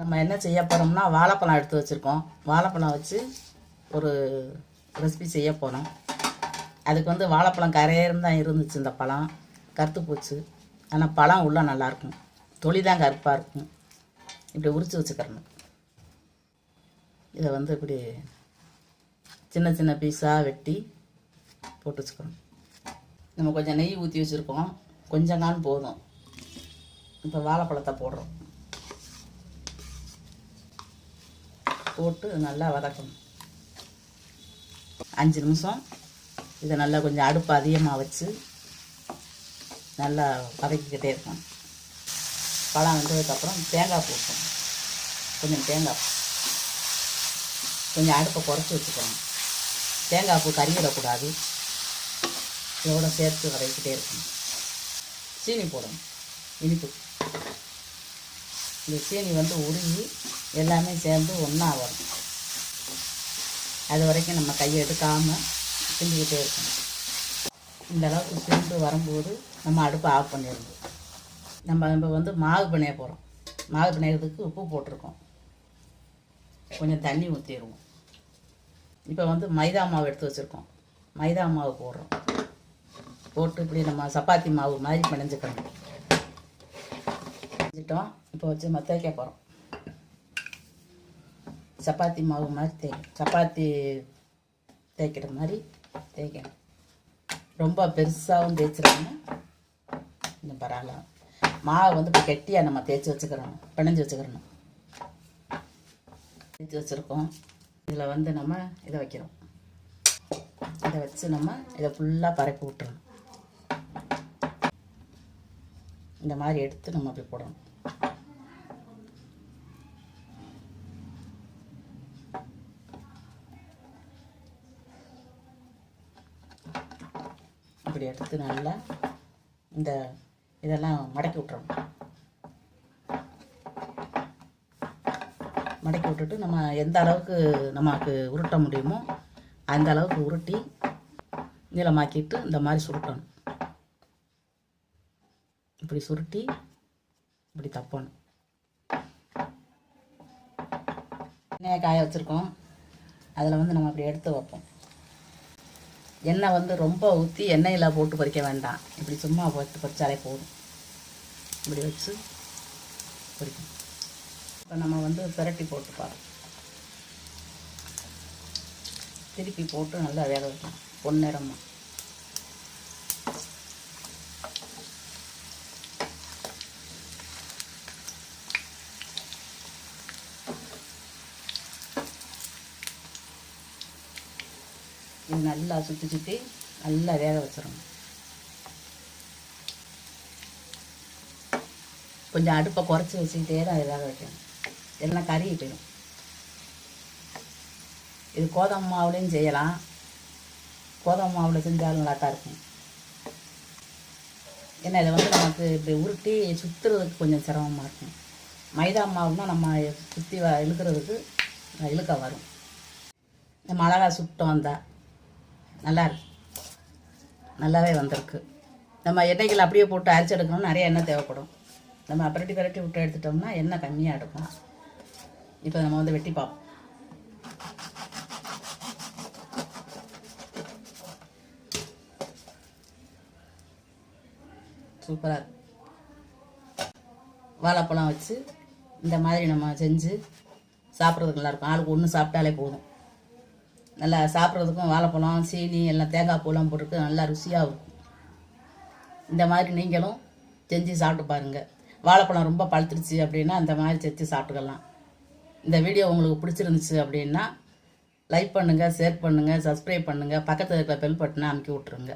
நம்ம என்ன செய்ய போகிறோம்னா வாழைப்பழம் எடுத்து வச்சுருக்கோம். வாழைப்பழம் வச்சு ஒரு ரெசிபி செய்ய போகிறோம் அதுக்கு வந்து வாழைப்பழம் கரையேறும் தான் இருந்துச்சு இந்த பழம். கருத்து போச்சு. ஆனால் பழம் உள்ளே நல்லாயிருக்கும் தொளி தான் கருப்பாக இருக்கும். இப்படி உரித்து வச்சுக்கிறணும். இதை வந்து இப்படி சின்ன சின்ன பீஸாக வெட்டி போட்டு வச்சுக்கிறோம். நம்ம கொஞ்சம் நெய் ஊற்றி வச்சுருக்கோம். கொஞ்சம் நாள் போதும். இப்போ வாழைப்பழத்தை போடுறோம். போட்டு நல்லா வதக்கணும். அஞ்சு நிமிஷம். இதை நல்லா கொஞ்சம் அடுப்பு அதிகமாக வச்சு நல்லா வதக்கிக்கிட்டே இருக்கணும். பழம் வந்ததுக்கப்புறம் தேங்காய் போட்டோம் கொஞ்சம் தேங்காய் கொஞ்சம் அடுப்பை குறைச்சி வச்சுக்கணும். தேங்காய் பூ கறியிடக்கூடாது இதோட சேர்த்து வதக்கிட்டே இருக்கணும். சீனி போடணும். இனிப்பு. இந்த சீனி வந்து உருகி எல்லாமே சேர்ந்து ஒன்றா வரும் அது வரைக்கும் நம்ம கையை எடுக்காமல் கிண்டிக்கிட்டே இருக்கணும். இந்த அளவுக்கு சுண்டு வரும்போது நம்ம அடுப்பை ஆஃப் பண்ணிடணும். நம்ம நம்ம வந்து மாவு பிணைய போகிறோம் மாவு பிணையிறதுக்கு உப்பு போட்டிருக்கோம். கொஞ்சம் தண்ணி ஊற்றிடுவோம் இப்போ வந்து மைதா மாவு எடுத்து வச்சுருக்கோம். மைதா மாவு போடுறோம். போட்டு இப்படி நம்ம சப்பாத்தி மாவு மாதிரி பிணைஞ்சுக்கணும். செஞ்சிட்டோம் இப்போ வச்சு நம்ம போகிறோம் சப்பாத்தி மாவு மாதிரி தேய்க்கணும் சப்பாத்தி தேய்க்கிற மாதிரி தேய்க்கணும். ரொம்ப பெருசாகவும் தேய்ச்சிடாம கொஞ்சம் பரவாயில்ல. மாவு வந்து இப்போ கெட்டியாக நம்ம தேய்ச்சி வச்சுக்கிறோம் பிணைஞ்சு வச்சுக்கிறணும். தேய்ச்சி வச்சுருக்கோம். இதில் வந்து நம்ம இதை வைக்கிறோம். இதை வச்சு நம்ம இதை ஃபுல்லாக பரப்பி விட்டுறணும். இந்த மாதிரி எடுத்து நம்ம அப்படி போடணும். இப்படி எடுத்து நல்லா இந்த இதெல்லாம் மடக்கி விட்டுறணும். மடக்கி விட்டுட்டு நம்ம எந்த அளவுக்கு நமக்கு உருட்ட முடியுமோ அந்த அளவுக்கு உருட்டி நீளமாக்கிட்டு இந்த மாதிரி சுருட்டணும். இப்படி சுருட்டி இப்படி தப்பணும். எண்ணெயை காய வச்சுருக்கோம். அதில் வந்து நம்ம இப்படி எடுத்து வைப்போம். எண்ணெய் வந்து ரொம்ப ஊற்றி எண்ணெயில் போட்டு பறிக்க வேண்டாம். இப்படி சும்மா போட்டு பொறிச்சாலே போதும். இப்படி வச்சு பொரிக்கணும். இப்போ நம்ம வந்து பிரட்டி போட்டு பாருங்க திருப்பி போட்டு நல்லா வேக வைக்கணும். பொன்னிறமாக இது நல்லா சுற்றி சுற்றி நல்லா வேக வச்சிடணும் கொஞ்சம் அடுப்பை குறைச்சி வச்சுக்கிட்டே தான் அதை வேக வைக்கணும். எல்லாம் கறி போயிடும். இது கோதமை மாவுலேயும் செய்யலாம். கோதமை மாவில் செஞ்சாலும் நல்லா தான் இருக்கும். ஏன்னா இதை வந்து நமக்கு இப்படி உருட்டி சுற்றுறதுக்கு கொஞ்சம் சிரமமாக இருக்கும். மைதா மாவுனா நம்ம சுற்றி வ இழுக்கிறதுக்கு இழுக்க வரும். இந்த மிளகா சுட்டோம் தான் நல்லா இருக்கு. நல்லாவே வந்திருக்கு. நம்ம எண்ணெய்கள் அப்படியே போட்டு அரைச்சி எடுக்கணும்னு நிறைய எண்ணெய் தேவைப்படும். நம்ம பிரட்டி பரட்டி விட்டு எடுத்துட்டோம்னா எண்ணெய் கம்மியாக எடுக்கும். இப்போ நம்ம வந்து வெட்டி பார்ப்போம். சூப்பராக இருக்கும் வாழைப்பழம் வச்சு இந்த மாதிரி நம்ம செஞ்சு சாப்பிட்றதுக்கு நல்லாயிருக்கும் ஆளுக்கு ஒன்று சாப்பிட்டாலே போதும். நல்லா சாப்பிட்றதுக்கும் வாழைப்பழம் சீனி எல்லாம் தேங்காய் பூலாம் போட்டுருக்கு நல்லா ருசியாக இருக்கும் இந்த மாதிரி நீங்களும் செஞ்சு சாப்பிட்டு பாருங்கள் வாழைப்பழம் ரொம்ப பழுத்துருச்சு அப்படின்னா இந்த மாதிரி செஞ்சு சாப்பிட்டுக்கலாம். இந்த வீடியோ உங்களுக்கு பிடிச்சிருந்துச்சு அப்படின்னா லைக் பண்ணுங்கள் ஷேர் பண்ணுங்கள் சப்ஸ்கிரைப் பண்ணுங்கள் பக்கத்தில் இருக்கிற பெல் பட்டனை அமுக்கி விட்ருங்க